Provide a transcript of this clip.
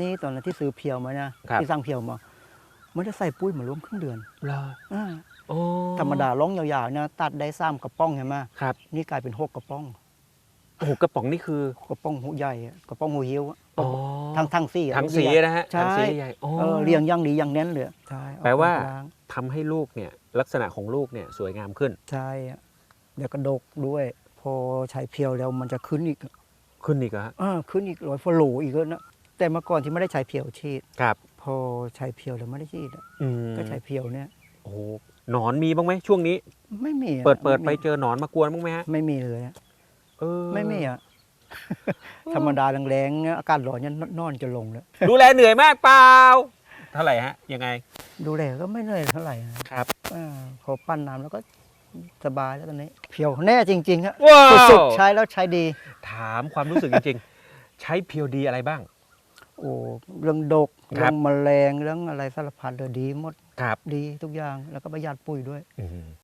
นี่ตอนนั้นที่ซื้อเพียวมานะครับที่สั่งเพียวมาไม่ได้ใส่ปุ้ยมารวมครึ่งเดือนเหรออ่าโอ้ธรรมดาร้องยาวๆนะตัดได้ซ้ำกระป้องใช่ไหมครับ นี่กลายเป็นหกกระป้องโอ้โหกระป๋องนี่คือกระป้องหูใหญ่อะกระป้องหูหิ้วอะอ๋อทั้งทั้งสี่อะทั้งสีนะฮะใช่ทั้งสีใหญ่อ๋อเออเรียงอยังดีอยังแน่นเลยใช่แปลว่าเอไปล้งทำให้ลูกเนี่ยลักษณะของลูกเนี่ยสวยงามขึ้น ใช่อะเดี๋ยวกระดกด้วย พอใช้เพียวแล้วมันจะขึ้นอีก ขึ้นอีกเหรอฮะอ่าขึ้นอีกร้อยฟโลอีกแล้วนะ แต่เมื่อก่อนที่ไม่ได้ใช้เพียวฉีด ครับ พอใช้เพียวแล้วไม่ได้ฉีดอะอืมก็ใช้เพียวเนี่ย โอ้โหหนอนมีบ้างไหมช่วงนี้ ไม่มีอะเปิดเปิดไปม่มีเจอหนอนมากวนบ้างไหมฮะไม่มีเลยอะเออไม่มีอะ ธรรมดาแรงๆเนี่ยอากาศร้อนเนี่ยนอนจะลงแล้วดูแลเหนื่อยมากเปล่าเท่าไหร่ฮะยังไง ดูแลก็ไม่เหนื่อยเท่าไหร่นะครับ อ่าพอปั้นน้ำแล้วก็สบายแล้วตอนนี้ เพียวแน่จริงๆฮะว้าวสุดๆใช้แล้วใช้ดี ถามความรู้สึกจริงๆ ใช้เพียวดีอะไรบ้าง โอ้เรื่องดกครัเรื่บองแมลงเรื่องอะไรสารพัดเลยดีหมดครับ ดีทุกอย่างแล้วก็ประหยัดปุ๋ยด้วยอืม